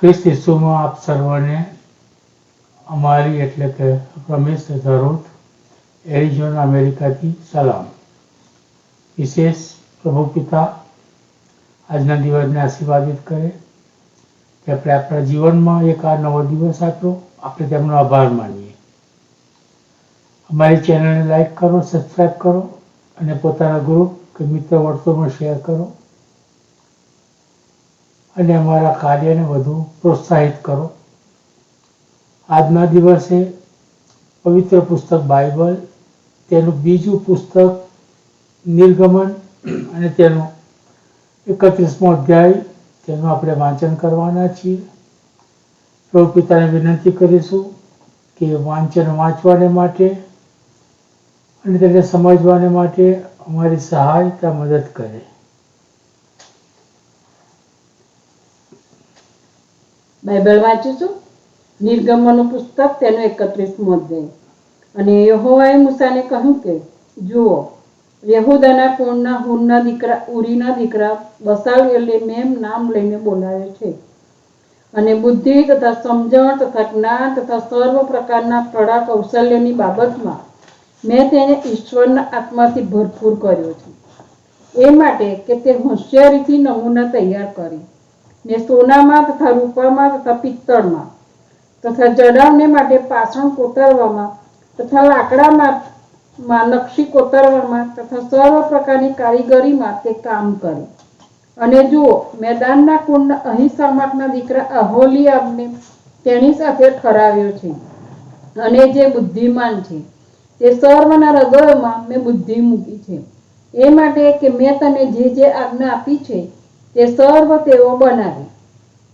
ખ્રિસ્ત ઈસુમાં આપ સર્વને અમારી એટલે કે રમેશ રૂથ એરિઝોના અમેરિકાથી સલામ. વિશેષ પ્રભુ પિતા આજના દિવસને આશીર્વાદિત કરે. કે આપણે આપણા જીવનમાં એક આ નવો દિવસ આપ્યો. આપણે તેમનો આભાર માનીએ. અમારી ચેનલને લાઈક કરો સબસ્ક્રાઈબ કરો અને પોતાના ગ્રુપ કે મિત્ર વર્તુળમાં શેર કરો. અને અમારા કાર્યને વધુ પ્રોત્સાહિત કરો. આજના દિવસે પવિત્ર પુસ્તક બાઇબલ, તેનું બીજું પુસ્તક નિર્ગમન અને તેનું એકત્રીસમો અધ્યાય, તેનું આપણે વાંચન કરવાના છીએ. પ્રભુ પિતાને વિનંતી કરીશું કે વાંચન વાંચવાને માટે અને તેને સમજવાને માટે અમારી સહાયતા મદદ કરે. બાઇબલ વાંચીશું નિર્ગમનનું પુસ્તક તેનો એકત્રીસમો અધ્યાય. અને યહોવાએ મૂસાને કહ્યું કે, જુઓ, યહુદાના કુળના હુનના દીકરા, ઉરીના દીકરા બસાલેલે મેં નામ લઈને બોલાવે છે. અને બુદ્ધિ તથા સમજણ તથા જ્ઞાન તથા સર્વ પ્રકારના કળા કૌશલ્યની બાબતમાં મેં તેને ઈશ્વરના આત્માથી ભરપૂર કર્યો છે. એ માટે કે તે હોશિયારીથી નમૂના તૈયાર કરી. ને સોનામાં તથા રૂપામાં તથા પિત્તળમાં તથા જડાવને માટે પાષણ કોતરવામાં તથા લાકડામાં માં નકશી કોતરવામાં તથા સર્વ પ્રકારની કારીગરીમાં તે કામ કરે. અને જુઓ, મેદાનના કુંડ અહિસામાકના દીકરા અહોલિયાબને તેની સાથે ઠરાવ્યો છે અને જે બુદ્ધિમાન છે. તે સર્વના હૃદયમાં મેં બુદ્ધિ મૂકી છે. એ માટે કે મેં તને જે જે આજ્ઞા આપી છે તે સર્વ તેઓ બનાવે.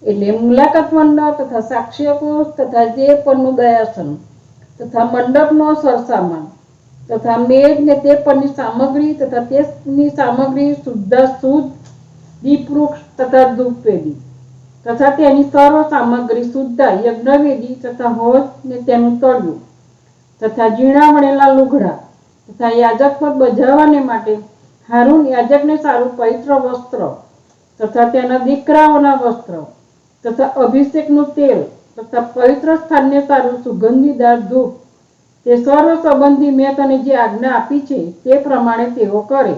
એટલે મુલાકાત મંડળ તથા સાક્ષ્યકોષ તથા જે પરનું દયાસન તથા મંડપનો સરસામાન તથા મેઘ ને તે પરની સામગ્રી તથા તેની સામગ્રી શુદ્ધ શુદ્ધ, દીપવૃક્ષ તથા ધૂપવેદી તથા તેની સર્વ સામગ્રી શુદ્ધ, યજ્ઞવેદી તથા હોજ ને તેનું તળિયું તથા ઝીણા વણેલા લુગડા તથા યાજક પર બજાવવાને માટે હારૂન યાજકને સારું પવિત્ર વસ્ત્ર તથા તેના દીકરાઓના વસ્ત્ર, તથા અભિષેકનું તેલ, તથા પવિત્ર સ્થાનને સારું સુગંધીદાર ધૂપ. તે સર્વ સંબંધી મેં તને જે આજ્ઞા આપી છે તે પ્રમાણે તેઓ કરે.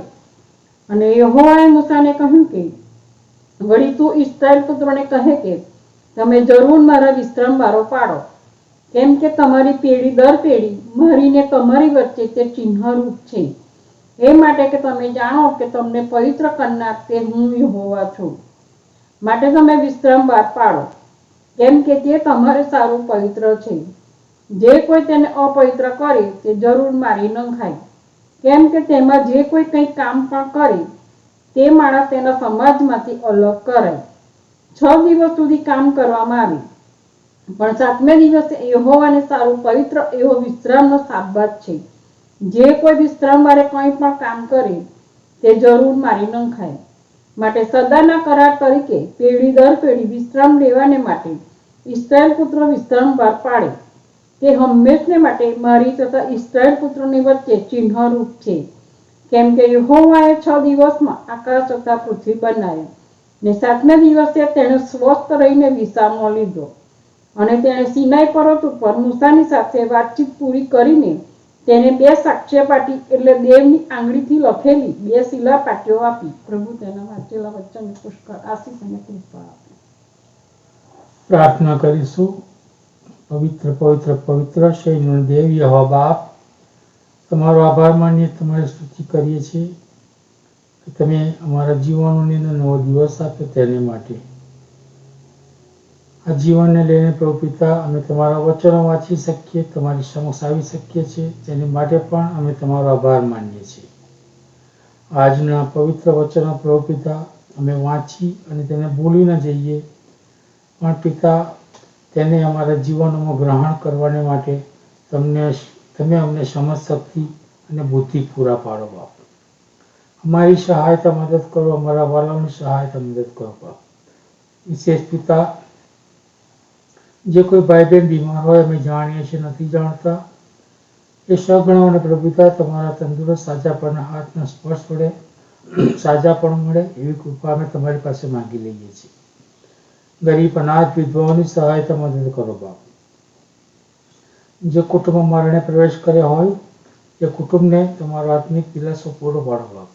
અને યહોવાએ મૂસાને કહ્યું કે, વળી તું ઇસ્રાયેલ પુત્રોને કહે કે, તમે જરૂર મારા વિશ્રામ બારો પાડો. કેમ કે તમારી પેઢી દર પેઢી મારીને તમારી વચ્ચે તે ચિહ્નરૂપ છે. એ માટે કે તમે જાણો કે તમને પવિત્ર કરનાર તે હું હોવા છું. માટે તમે વિશ્રામ બહાર પાડો. કેમ કે તે તમારે સારું પવિત્ર છે. જે કોઈ તેને અપવિત્ર કરે તે જરૂર મારી ન ખાય કેમ કે તેમાં જે કોઈ કંઈ કામ પણ કરે, તે માણસ તેના સમાજમાંથી અલગ કરાય છ દિવસ સુધી કામ કરવામાં આવે. પણ સાતમે દિવસે યહોવાને સારું પવિત્ર એવો વિશ્રામનો સાબત છે. જે કોઈ વિશ્રામ મારે કંઈ પણ કામ કરે, તે જરૂર મારી ન ખાય માટે સદાના કરાર તરીકે પેઢી દર પેઢી વિશ્રામ લેવાને માટે ઇસ્રાયેલ પુત્રો વિશ્રામ બહાર પાડે. તે હંમેશને માટે મારી તથા ઇસ્રાયેલ પુત્રોની વચ્ચે ચિહ્નરૂપ છે. કેમ કે યહોવાએ છ દિવસમાં આકાશ તથા પૃથ્વી બનાવ્યા ને સાતમે દિવસે તેણે સ્વસ્થ રહીને વિસામો લીધો. અને તેણે સિનાઈ પર્વત ઉપર મૂસાની સાથે વાતચીત પૂરી કરીને તેને બે સાક્ષ્ય પાટી એટલે દેવની આંગળીથી લખેલી બે શિલા પાટીઓ આપી. પ્રભુ તેના વાંચેલા વચન પુષ્કળ આશીષ અને કૃપા આપે. પ્રાર્થના કરીશું. પવિત્ર પવિત્ર પવિત્ર શ્રી દેવ યહો બાપ. તમારો આભાર માનીએ તમારી સ્તુતિ કરીએ છીએ કે તમે અમારા જીવનોની નવો દિવસ આપ્યો તેને માટે. આ જીવનને લઈને પ્રભુ પિતા, અમે તમારા વચનો વાંચી શકીએ, તમારી સમક્ષ આવી શકીએ છીએ. તેની માટે પણ અમે તમારો આભાર માનીએ છીએ. આજના પવિત્ર વચનો પ્રભુ પિતા, અમે વાંચી અને તેને ભૂલી ન જઈએ. પણ પિતા, તેને અમારા જીવનોમાં ગ્રહણ કરવાને માટે તમને, તમે અમને સમજ, શક્તિ અને બુદ્ધિ પૂરા પાડો બાપ. અમારી સહાયતા મદદ કરો, અમારા વાલાઓની સહાયતા મદદ કરો બાપ. વિશેષ પિતા જે કોઈ ભાઈ બહેન બીમાર હોય, અમે જાણીએ છીએ, નથી જાણતા. એ સગણો અને પ્રભુતા તમારા તંદુરસ્ત સાજાપણના હાથનો સ્પર્શ વડે સાજાપણ મળે એવી કૃપા અમે તમારી પાસે માંગી લઈએ છીએ. ગરીબ, અનાથ, વિધવાઓની સહાયતા મદદ કરો બાપ. જે કુટુંબમાં મરણે પ્રવેશ કર્યો હોય, એ કુટુંબને તમારો આત્મિક દિલાસો પૂરો પાડો બાપ.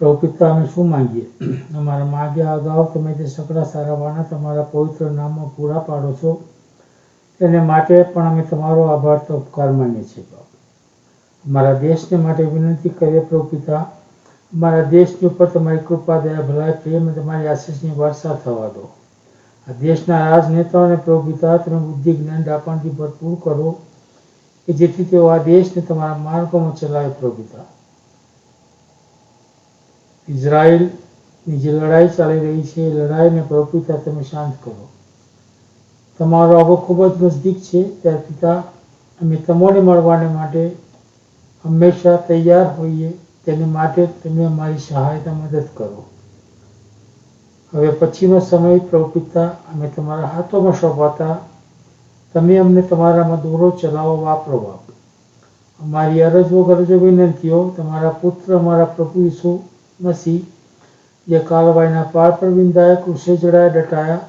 પ્રભુ અમે શું માંગીએ? અમારા માગ્યા અગાઉ તમે જે સકડા સારા વાના તમારા પવિત્ર નામમાં પૂરા પાડો છો, તેને માટે પણ અમે તમારો આભાર તો ઉપકાર માનીએ છીએ, બાપ. અમારા દેશને માટે વિનંતી કરીએ પ્રભુ પિતા અમારા દેશની ઉપર તમારી કૃપા, દયા, ભલાઈ, પ્રેમ અને તમારી આશીષની વર્ષા થવા દો. આ દેશના રાજનેતાઓને પ્રભુ પિતા તમે બુદ્ધિ, જ્ઞાન ડાપણથી ભરપૂર કરો કે જેથી તેઓ આ દેશને તમારા માર્ગોમાં ચલાવે પ્રભુ ઇઝરાયલની જે લડાઈ ચાલી રહી છે, એ લડાઈને પ્રભુ પિતા તમે શાંત કરો. તમારો આવો ખૂબ જ નજદીક છે, ત્યારે પિતા, અમે તમને મળવાને માટે હંમેશા તૈયાર હોઈએ, તેને માટે તમે અમારી સહાયતા મદદ કરો. હવે પછીનો સમય પ્રભુ પિતા અમે તમારા હાથોમાં સોંપાતા, તમે અમને તમારામાં દોરો ચલાવો, વાપરો બાપ. અમારી અરજો ગરજો વિનંતીઓ, તમારા પુત્ર, અમારા પ્રભુ ઈસુ મસીહ જે કાલવાયના પાર પર વિંધાયા કૃષે જડાયા ડટાયા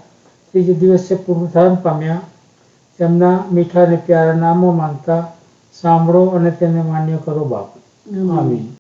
ત્રીજે દિવસે પુનરુત્થાન પામ્યા. તેમના મીઠા અને પ્યારા નામો માનતા સાંભળો અને તેને માન્ય કરો બાપ. આમીન.